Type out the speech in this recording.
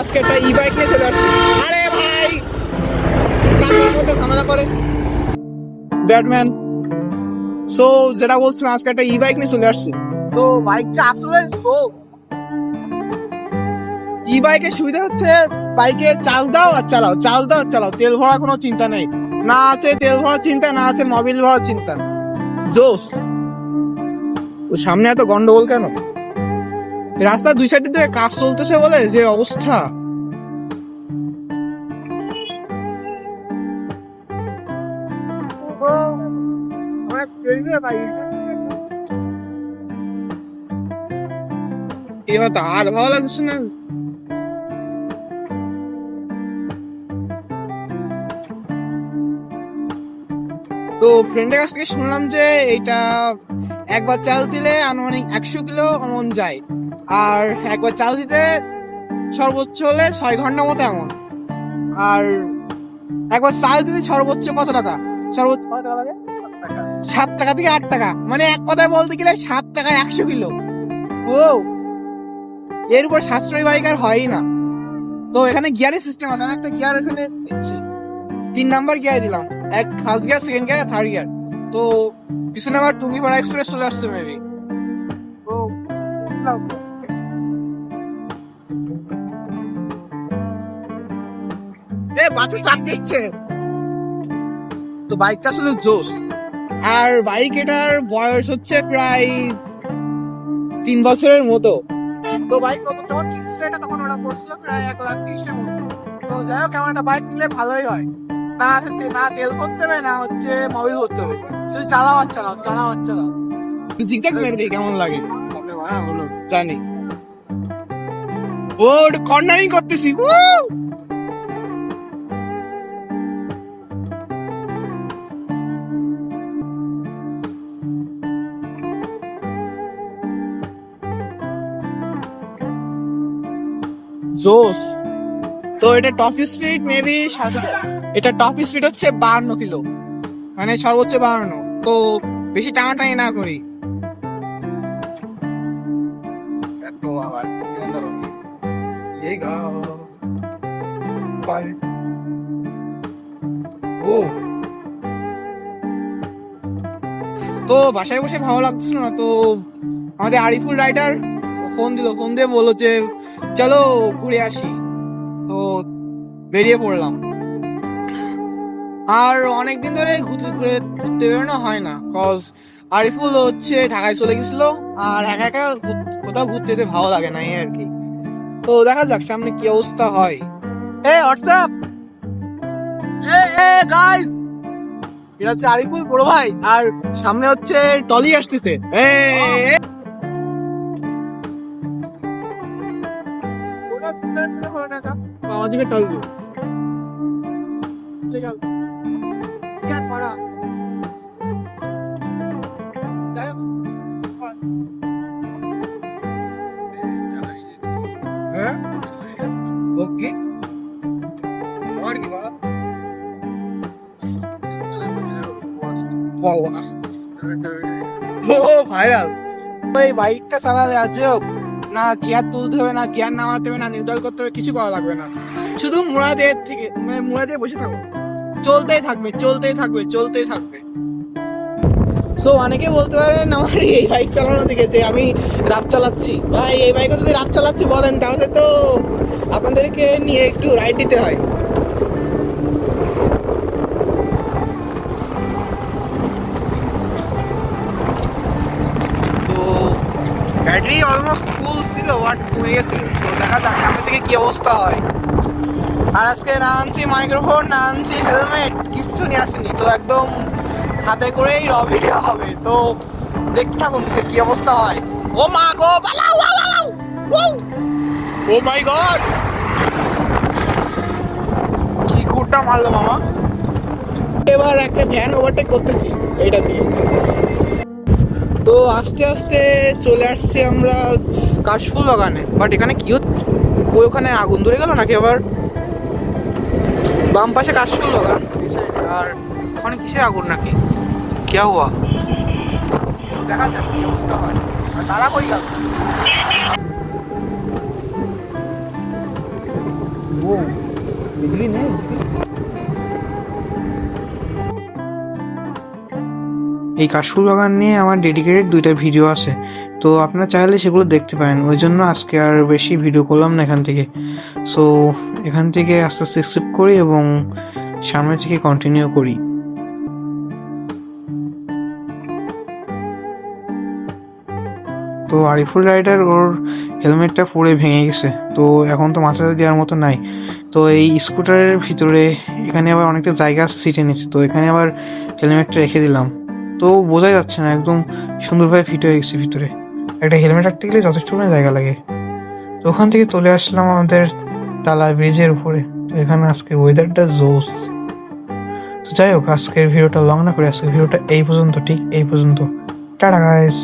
আজকে একটা ই বাইক নিয়ে চলে আসছি। আরে ভাই! কাজের মধ্যে ঝামেলা করে। ব্যাটম্যান সো যেটা বলছিলাম আজকে একটা ই বাইক নিয়ে চলে আসছি। তো বাইকটা আসলে সো ই বাইকের সুবিধা হচ্ছে বাইকে চাল দাও আর চালাও চাল দাও আর চালাও তেল ভরা কোনো চিন্তা নেই। না আছে তেল ভরার চিন্তা না আছে মোবিল ভরার চিন্তা। জোস ও সামনে এত গন্ডগোল কেন? রাস্তার দুই সাইডে থেকে কাজ চলতেছে বলে যে অবস্থা। এবার তো আর ভালো লাগছে না? তো ফ্রেন্ডের কাছ থেকে শুনলাম যে এটা একবার চার্জ দিলে আনুমানিক একশো কিলো অমন যায়। আর একবার চার্জ দিতে সর্বোচ্চ হলে ছয় ঘণ্টা মতো এমন। আর একবার চার্জ দিতে সর্বোচ্চ কত টাকা? সর্বোচ্চ সাত টাকা থেকে আট টাকা। মানে এক কথায় বলতে গেলে সাত টাকা একশো কিলো। ও এর উপর সাশ্রয়ী বাইক আর হয়ই না। তো এখানে গিয়ারের সিস্টেম আছে। আমি একটা গিয়ার এখানে দিচ্ছি। তিন নাম্বার গিয়ার দিলাম। এক first gear second gear third gear তো পিছনে আবার টুকি পাড়া এক্সপ্রেস চলে আসছে মেবি তো বাসে চাপ দিচ্ছে। তো বাইকটা আসলে জোস আর বাইক এটার বয়স হচ্ছে প্রায় তিন বছরের মতো। তো বাইক যখন কিনছিল, এটা তখন ওটা পড়ছিল প্রায় এক লাখ তিরিশের মতো। তো যাই হোক, এমন একটা বাইক নিলে ভালোই হয়। না না তেল করতে হবে না হচ্ছে মোবিল করতে হবে শুধু চালাও আর চালাও চালাও আর চালাও জিগজ্যাগ মেরে দিই কেমন লাগে? জানি। ও কর্নারিং করতেছি জোস। তো এটা টপ স্পিড মেবি এটা টপ স্পিড হচ্ছে বাহান্ন কিলো। মানে সর্বোচ্চ বাহান্ন। তো বেশি টানাটানি না করি। ও। তো বাসায় বসে ভালো লাগছিল না তো আমাদের আরিফুল রাইডার ফোন দিল। ফোন দিয়ে বলল যে চলো ঘুরে আসি। তো বেরিয়ে পড়লাম। আর অনেক দিন ধরে ঘুরতে ঘুরে ঘুরতে বেরোনো হয় না কজ আরিফুল হচ্ছে ঢাকায় চলে গেছিল আর একা একা কোথাও ঘুরতে যেতে ভালো লাগে না আর কি। তো দেখা যাক সামনে কি অবস্থা হয়। এ, হোয়াটসঅ্যাপ! এ গাইস এটা হচ্ছে আরিফুল বড় ভাই, আর সামনে হচ্ছে টলি আসতেছে। এ আমাদেরকে টল দিও ঠিক আছে। হ্যাঁ? ভাইরাল। বাইকটা চালালে আছে না গিয়ার তুলতে হবে না গিয়ার নামাতে হবে না নিউট্রাল করতে হবে, কিছু করা লাগবে না। শুধু মোড়া থেকে মানে মোড়া দিয়ে বসে থাকো। চলতেই থাকবে চলতেই থাকবে চলতেই থাকবে। সো অনেকে বলতে পারেন আমার এই বাইক চালানো যে আমি রাপ চালাচ্ছি। ভাই, এই বাইকে যদি রাপ চালাচ্ছি বলেন, তাহলে তো আপনাদেরকে নিয়ে একটু রাইড দিতে হয়। ব্যাটারি অলমোস্ট ছিল ওয়াট কমে গেছে তো দেখা যাক সামনে থেকে কি অবস্থা হয়। আর আজকে না আনছি মাইক্রোফোন না আনছি হেলমেট কিচ্ছু নিয়ে আসেনি। তো একদম হাতে করেই র হবে। তো দেখতে থাকুন যে কি অবস্থা হয়। ও মা গো, পালাও পালাও ও মাই গড! কি ঘুরটা মারলো মামা? এবার একটা ভ্যান ওভারটেক করতেছি এটা দিয়ে। তো আস্তে আস্তে চলে আসছি আমরা কাশফুল বাগানে। বাট এখানে কি হচ্ছে ওই ওখানে আগুন ধরে গেল নাকি আবার? বাম পাশে কাশফুল বাগান। আর ওখানে কিসের আগুন নাকি? কে হুয়া দেখা যাক কি অবস্থা হয়। তারা কই গেল? এই কাশফুল বাগান নিয়ে আমার ডেডিকেটেড দুইটা ভিডিও আছে। তো আপনারা চাইলে সেগুলো দেখতে পারেন। ওই জন্য আজকে আর বেশি ভিডিও করলাম না এখান থেকে। সো এখান থেকে আস্তে আস্তে স্কিপ করি এবং সামনে থেকে কন্টিনিউ করি। তো আরিফুল রাইডার ওর হেলমেটটা পরে ভেঙে গেছে। তো এখন তো মাথাতে দেওয়ার মতো নাই। তো এই স্কুটারের ভিতরে এখানে আবার অনেকটা জায়গা আছে সিটে নিচ্ছে তো এখানে আবার হেলমেটটা রেখে দিলাম। তো বোঝাই যাচ্ছে না, একদম সুন্দরভাবে ফিট হয়ে গেছে ভিতরে। একটা হেলমেট রাখতে গেলে যথেষ্ট পরিমাণে জায়গা লাগে। তো ওখান থেকে চলে আসলাম আমাদের তালা ব্রিজের উপরে। তো এখানে আজকে ওয়েদারটা জোস তো যাই হোক, আজকের ভিডিওটা লং না করে আজকের ভিডিওটা এই পর্যন্ত, ঠিক এই পর্যন্ত। Tata guys